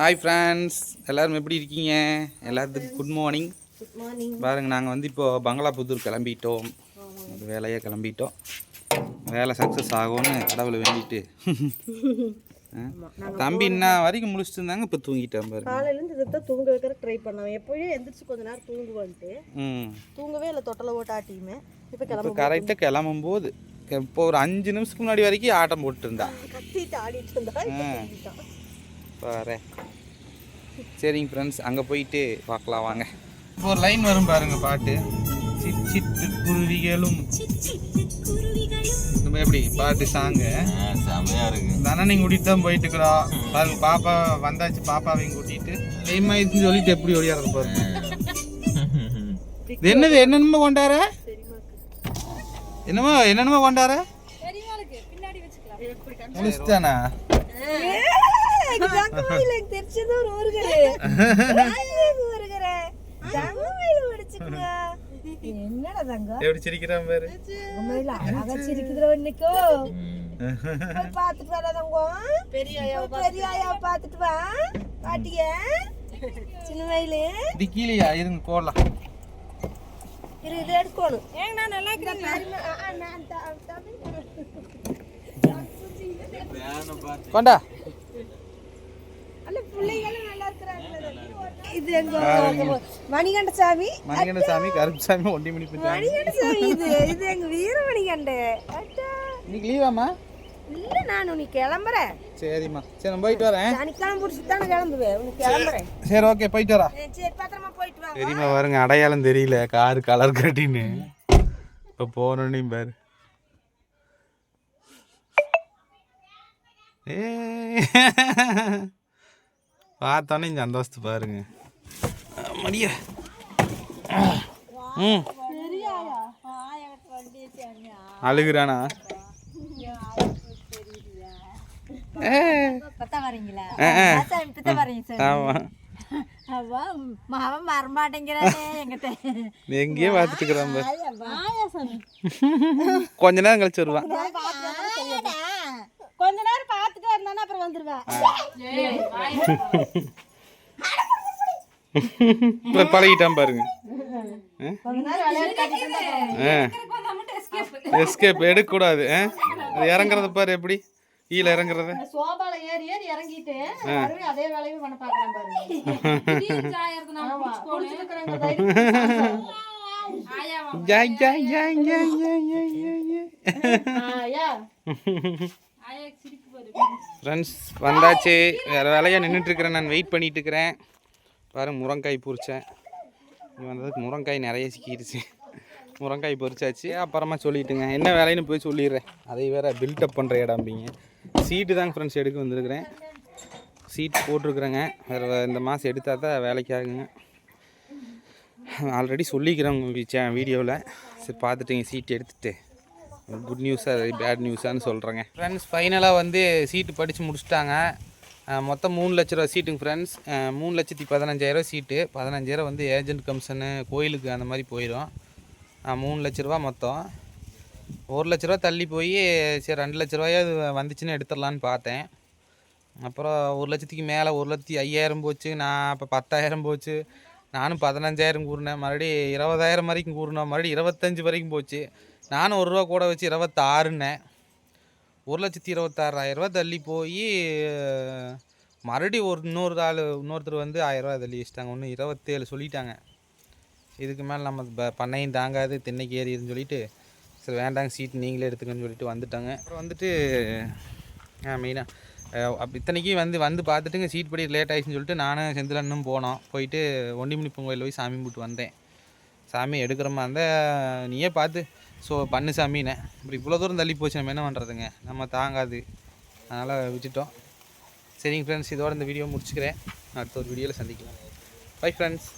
Hi friends எல்லாரும் எப்படி இருக்கீங்க? எல்லாத்துக்கும் குட் மார்னிங் குட் மார்னிங் பாருங்க நாங்கள் வந்து இப்போ பங்களாபுத்தூர் கிளம்பிட்டோம். அது வேலையாக கிளம்பிட்டோம். வேலை சக்ஸஸ் ஆகும்னு கடவுளை வேண்டிட்டு. தம்பி என்ன வரைக்கும் முடிச்சுட்டு இருந்தாங்க இப்போ தூங்கிட்டேன் பாருங்க. காலையிலேருந்து இதை தான் தூங்க வைக்கிற ட்ரை பண்ணோம் எப்போயும் எந்திரிச்சு கொஞ்ச நேரம் தூங்குவான்ட்டு. தூங்கவே இல்லை தொட்டலை ஓட்ட ஆட்டியுமே. இப்போ கிளம்ப கரெக்டாக கிளம்பும் போது இப்போ ஒரு அஞ்சு நிமிஷத்துக்கு முன்னாடி வரைக்கும் ஆட்டம் போட்டு இருந்தா கத்திட்டு ஆடிட்டு இருந்தா. பாரு. சரிங்க ஃப்ரெண்ட்ஸ் அங்கே போயிட்டு பார்க்கலாம் வாங்க. இப்போ ஒரு லைன் வரும் பாருங்க பாட்டு. சிட் சிட்டு குருவிகளும். நம்ம எப்படி? பாட்டு சாங்கு செமையா இருக்கு. தானே நீங்கள் கூட்டிகிட்டு தான் போயிட்டு இருக்கிறோம் பாருங்க பாப்பா வந்தாச்சு பாப்பாவையும் கூட்டிட்டு. டைம் ஆயிடுச்சுன்னு சொல்லிட்டு எப்படி ஓடியாரது பாருங்க இது என்னது என்னென்னமோ கொண்டார என்னமோ என்னென்னமோ கொண்டார முடிச்சுட்டானா? எனக்கு தெரிச்சது ஒரு ஊருகரு. ஊருகரு. தங்கமயில படிச்சுக்கங்க. என்னடா தங்கம்? எப்படி சிரிக்கிறான் பாரு. அழகா இன்னைக்கோ போய் பார்த்துட்டு வர தங்கம். பெரிய பெரிய ஐயாவை பார்த்துட்டு வா. பாட்டிய. சின்ன வயலு இது கீழேயா? இருங்க போடலாம் இரு இது எடுக்கணும். ஏங்க நான் நல்லா இருக்கிறேன் கொண்டா. இது எங்க மணிகண்ட சாமி மணிகண்ட சாமி கருப்பு சாமி ஒண்டி மணி போச்சு மணிகண்ட சாமி இது இது எங்க வீர மணிகண்ட இன்னைக்கு லீவாம்மா இல்ல நான் உனக்கு கிளம்புறேன் சரிம்மா சரி நான் போயிட்டு வரேன் சனிக்கிழமை முடிச்சுட்டு தானே கிளம்புவேன் உனக்கு கிளம்புறேன் சரி ஓகே போயிட்டு வரா சரி பத்திரமா போயிட்டு வாங்க தெரியுமா பாருங்க அடையாளம் தெரியல கார் கலர் கட்டின்னு இப்போ போனோன்னு பாரு ஏ பார்த்தோன்னே சந்தோஷத்து பாருங்க மடிய ம். அழுகுறானா? எங்கேயே பாத்துட்டு கொஞ்ச நேரம் கழிச்சு வருவான் கொஞ்ச நேரம் பாத்துட்டே இருந்தானா அப்புறம் வந்துருவேன் பழகிட்டான் பாருங்க. எஸ்கேப் எடுக்கக்கூடாது. அது இறங்குறத பாரு எப்படி. கீழே இறங்குறத. சோபால ஏறி ஏறி இறங்கிட்டு அதே வேலையும் பண்ண பாக்குறேன் பாருங்க joy joy joy joy joy friends வந்தாச்சு. வேறு வேலையாக நின்றுட்டுருக்கிறேன் நான் வெயிட் பண்ணிட்டு இருக்கிறேன். பாருங்க முருங்காய் பொறிச்சேன் இங்கே வந்ததுக்கு முருங்காய் நிறைய சிக்கிடுச்சு. முருங்காய் பொறிச்சாச்சு அப்புறமா சொல்லிட்டுங்க. என்ன வேலைன்னு போய் சொல்லிடுறேன். அதை வேற பில்டப் பண்ணுற இடம்பிங்க சீட்டு தாங்க ஃப்ரெண்ட்ஸ் எடுக்க வந்திருக்கிறேன். சீட் போட்டிருக்குறேங்க. வேறு இந்த மாதம் எடுத்தால் தான் வேலைக்காகுங்க ஆல்ரெடி சொல்லிக்கிறேன் உங்கள் வீடியோவில் சரி பார்த்துட்டுங்க சீட் எடுத்துகிட்டு குட் நியூஸாக பேட் நியூஸான்னு சொல்கிறேங்க ஃப்ரெண்ட்ஸ் ஃபைனலாக வந்து சீட்டு படித்து முடிச்சிட்டாங்க. மொத்தம் மூணு லட்ச ரூபா சீட்டுங்க ஃப்ரெண்ட்ஸ் மூணு லட்சத்தி பதினஞ்சாயிரம் சீட்டு. பதினஞ்சாயிரம் வந்து ஏஜென்ட் கமிஷனு கோயிலுக்கு அந்த மாதிரி போயிடும். மூணு லட்ச ரூபா மொத்தம். ஒரு லட்ச ரூபா தள்ளி போய் சரி ரெண்டு லட்ச ரூபாயாவது வந்துச்சுன்னு எடுத்துடலான்னு பார்த்தேன். அப்புறம் ஒரு லட்சத்துக்கு மேலே ஒரு லட்சத்தி ஐயாயிரம் போச்சு. நான் அப்போ பத்தாயிரம் போச்சு. நானும் பதினஞ்சாயிரம் கூறினேன். மறுபடியும் இருபதாயிரம் வரைக்கும் கூறினேன் மறுபடியும் இருபத்தஞ்சி வரைக்கும் போச்சு. நானும் ஒரு ரூபா கூட வச்சு இருபத்தாறுன்னேன். ஒரு லட்சத்தி இருபத்தாறாயிரம் ரூபா தள்ளி போய் மறுபடி ஒரு இன்னொரு ஆள் இன்னொருத்தர் வந்து ஆயிரரூவா தள்ளி வச்சிட்டாங்க. ஒன்று இருபத்தேழு சொல்லிட்டாங்க. இதுக்கு மேலே நம்ம ப- பண்ணையும் தாங்காது திண்ணைக்கு ஏறிதுன்னு சொல்லிட்டு சரி வேண்டாங்க சீட் நீங்களே எடுத்துக்கன்னு சொல்லிட்டு வந்துட்டாங்க. அப்புறம் வந்துட்டு மெயினாக அப்போ இத்தனைக்கும் வந்து வந்து பார்த்துட்டுங்க சீட் படி லேட் ஆயிடுச்சுன்னு சொல்லிட்டு நானும் செந்திலன்னும் போனோம். போயிட்டு ஒண்டிமணிப்பன் கோயில் போய் சாமி கும்பிட்டு வந்தேன். சாமி எடுக்கிற மாதிரி இருந்தால் நீயே பார்த்து ஸோ பண்ணுச்சா மீனை இப்படி இவ்வளோ தூரம் தள்ளி போச்சு நம்ம என்ன பண்ணுறதுங்க நம்ம தாங்காது. அதனால் விட்டுட்டோம். சரிங்க ஃப்ரெண்ட்ஸ் இதோட இந்த வீடியோ முடிச்சுக்கிறேன். அடுத்த ஒரு வீடியோவில் சந்திக்கலாம். Bye friends